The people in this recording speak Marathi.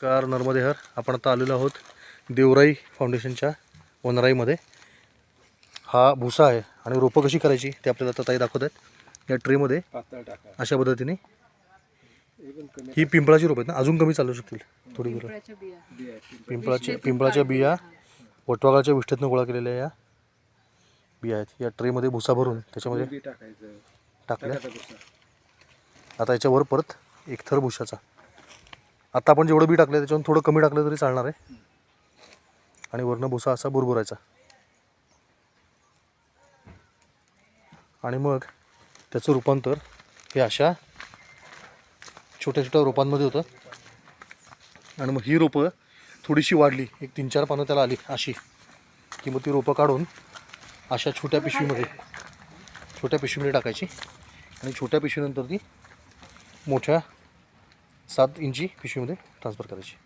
कार नर्मदे हर आपण आता आलेलो आहोत देवराई फाउंडेशनच्या वनराईमध्ये. हा भुसा आहे आणि रोपं कशी करायची ते आपल्याला आता ताई दाखवत आहेत. या ट्रेमध्ये अशा पद्धतीने ही पिंपळाची रोपं आहेत ना अजून कमी चालू शकतील. थोडी बरं. पिंपळाच्या बिया. वटवागाच्या विष्ठेतनं गोळा केलेल्या या बिया आहेत. या ट्रेमध्ये भुसा भरून त्याच्यामध्ये टाकल्या. आता याच्यावर परत एक थर भुशाचा. आता आपण जेवढं बी टाकलं त्याच्यावर थोडं कमी टाकलं तरी चालणार आहे. आणि वरनं भुसा असा बुरबुरायचा. आणि मग त्याचं रूपांतर हे अशा छोट्या छोट्या रोपांमध्ये होतं. आणि मग ही रोपं थोडीशी वाढली. एक तीन चार पानं त्याला आली अशी. की मग ती रोपं काढून अशा छोट्या पिशवीमध्ये छोट्या पिशवीमध्ये टाकायची. आणि छोट्या पिशवीनंतर ती मोठ्या सात इंची पिशवीमध्ये ट्रान्सफर करायची